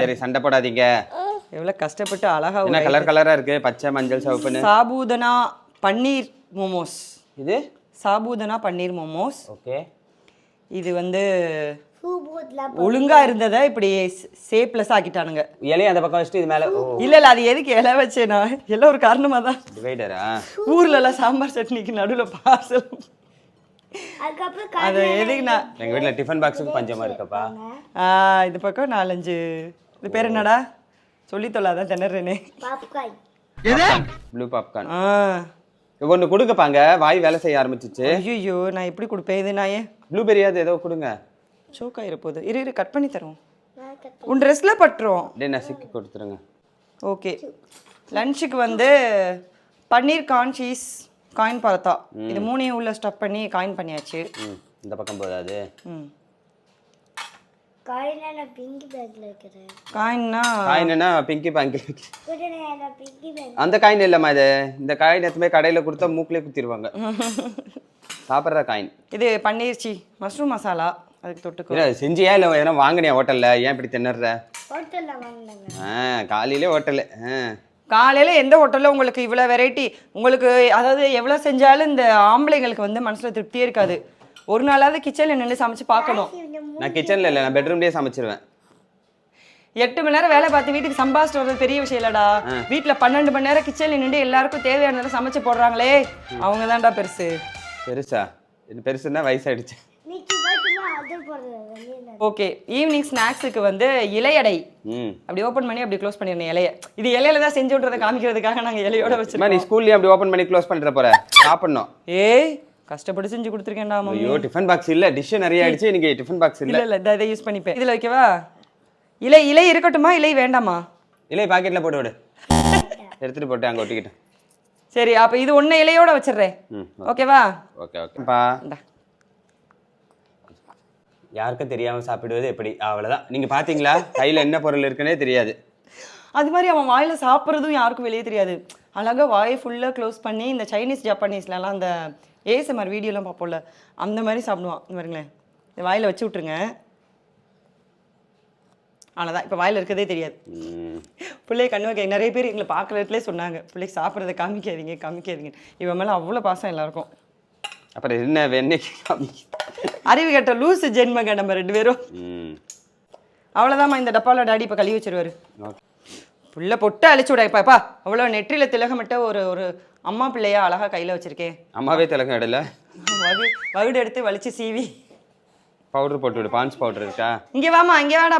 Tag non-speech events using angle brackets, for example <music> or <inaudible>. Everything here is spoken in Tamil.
சரி சண்டை போடாதீங்க. எவ்வளோ கஷ்டப்பட்டு அழகா என்ன கலர் கலரா இருக்கு? பச்சை மஞ்சள் சிவப்புன்னு. சாபூதனா பன்னீர் மோமோஸ். இது? சாபூதனா பன்னீர் மோமோஸ். ஓகே. இது வந்து ஒழுங்கா இருந்ததை இப்படி சேப்லெஸ் ஆக்கிட்டானுங்க. இலையும் அந்த பக்கம் வச்சுட்டு இது மேல இல்ல இல்ல அது எதுக்கு இலை வச்சேனா? எல்லாம் ஒரு காரணமா தான் டிவைடரா ஊர்ல எல்லாம் சாம்பார் சட்னிக்கு நடுவுல பார்சல் அது எதுக்கு நான் எங்க வீட்ல டிஃபன் பாக்ஸுக்கு பஞ்சமா இருக்கப்பா. இது பக்கம் நாலஞ்சு. இது பேர் என்னடா? சொல்லி தொல்லாதான் திணறேனே ப்ளூ பாப்கார்ன் ஆ. ஒன்று கொடுக்கப்பாங்க வாய் வேலை செய்ய ஆரம்பிச்சிச்சு. ஐயோ நான் எப்படி கொடுப்பேன்? இது நான் ஏன்? ப்ளூபெரியாவது ஏதோ கொடுங்க. சோக் ஆயிர போகுது. இரு இரு கட் பண்ணி தரோம் உன் ட்ரெஸ்ல பட்டுரும். அப்படியே நசுக்கி கொடுத்துருங்க. ஓகே லஞ்சுக்கு வந்து paneer corn cheese coin paratha. இது மூணையும் உள்ள ஸ்டஃப் பண்ணி காயின் பண்ணியாச்சு. இந்த பக்கம் போதாது காயினா பிங்கி பேக்ல வைக்கிறேன் காயின்னா காயின்னா பிங்கி பாங்கி உடனே நான் பிங்கி பேக் அந்த காயின் இல்லைம்மா இது. இந்த காயின் எத்தமே கடையில் கொடுத்தா மூக்கிலே குத்திடுவாங்க <laughs> சாப்பிட்ற காயின் இது பன்னீர் சி மஷ்ரூம் மசாலா. அதுக்கு தொட்டுக்கோ. இல்லை செஞ்சியா இல்லை எதனா வாங்கினியா ஹோட்டலில்? ஏன் இப்படி தின்னுற ஹோட்டல்ல வாங்கினாங்க. ஆ காலையிலே ஹோட்டலு. ஆ. காலையில எந்த ஹோட்டல்ல உங்களுக்கு இவ்வளோ வெரைட்டி உங்களுக்கு அதாவது எவ்வளோ செஞ்சாலும் இந்த ஆம்பளைங்களுக்கு வந்து மனசுல திருப்தியே இருக்காது. ஒரு நாளாவது கிச்சனில் நின்று சமைச்சு பார்க்கணும். நான் கிச்சனில் இல்லை நான் பெட்ரூம்லேயே சமைச்சிருவேன். எட்டு மணி நேரம் வேலை பார்த்து வீட்டுக்கு சம்பாதிச்சிட்டு வர்றது பெரிய விஷயம் இல்லடா. வீட்ல பன்னெண்டு மணி நேரம் கிச்சன்ல நின்று எல்லாருக்கும் தேவையானதை சமைச்சு போடுறாங்களே. அவங்க தான்டா பெருசு. பெருசா? பெருசுன்னா வயசாயிடுச்சு. ஓகே ஈவினிங் ஸ்நாக்ஸுக்கு வந்து இலையடை. ம். அப்படி ஓப்பன் பண்ணி அப்படி க்ளோஸ் பண்ணிருந்தேன் இலைய. இது இலையில தான் செஞ்சு விட்றதை காமிக்கிறதுக்காக நாங்க இலையோட வச்சிருக்கோம். நீ ஸ்கூல்லேயே அப்படி ஓப்பன் பண்ணி க்ளோஸ் பண்ணிட்டு போற? சாப்பிடணும். ஏய் கஷ்டப்பட்டு செஞ்சு கொடுத்துருக்கேன்டா ஐயோ டிஃபன் பாக்ஸ் இல்ல டிஷ் நிறைய ஆயிடுச்சு இன்னைக்கு டிஃபன் பாக்ஸ் இல்ல. இல்ல இல்ல இதை- இதை யூஸ் பண்ணிப்பேன். இதுல வைக்கவா? இலை இலை இருக்கட்டுமா இலை வேண்டாமா? இல்லை பாக்கெட்ல போட்டு விடு. <laughs> எடுத்துட்டு போட்டு அங்க ஒட்டிக்கிட்டேன் சரி அப்ப இது ஒண்ணு இலையோட வச்சிடுறேன். ம் ஓகேவா ஓகே ஓகேப்பா இந்தா. யாருக்கும் தெரியாம சாப்பிடுவது எப்படி? அவ்வளவுதான். நீங்க பாத்தீங்களா? கையில என்ன பொருள் இருக்குன்னே தெரியாது. அது மாதிரி அவன் வாயில சாப்பிட்றதும் யாருக்கும் வெளியே தெரியாது. அழகா வாயை ஃபுல்லா க்ளோஸ் பண்ணி இந்த சைனீஸ் ஜப்பானீஸ்லலாம் அந்த ஏஎஸ்எம்ஆர் வீடியோலாம் பார்ப்போம்ல அந்த மாதிரி சாப்பிடுவான். இங்க பாருங்களேன். இந்த வாயில வச்சு விட்ருங்க அவ்வளோதான் இப்போ வாயில இருக்கதே தெரியாது. ம். பிள்ளைய கண்ணு வைக்க நிறைய பேர் எங்களை பார்க்கறதுலே சொன்னாங்க. பிள்ளைக்கு சாப்பிட்றத காமிக்காதீங்க காமிக்காதீங்க இவன் மேலே அவ்வளோ பாசம் எல்லாருக்கும். அப்புறம் என்ன வெண்ணெய்க்கு காமி அறிவு கட்ட லூசு ஜென்மங்க நம்ம ரெண்டு பேரும். ம். அவ்வளோதாம்மா இந்த டப்பாவில் டாடி இப்போ கழுவி வச்சிருவாரு. புள்ள பொட்டு அழிச்சு விட பாப்பா அவ்வளோ நெற்றியில் திலகமிட்ட ஒரு ஒரு அம்மா பிள்ளையா அழகா கையில் வச்சிருக்கேன் அம்மாவே திலகம் இடல வகு வகுடு எடுத்து வலிச்சு சீவி. பவுடர் போட்டு விடு பான்ஸ் பவுடர் இருக்கா? இங்கே வாமா இங்கே வாடா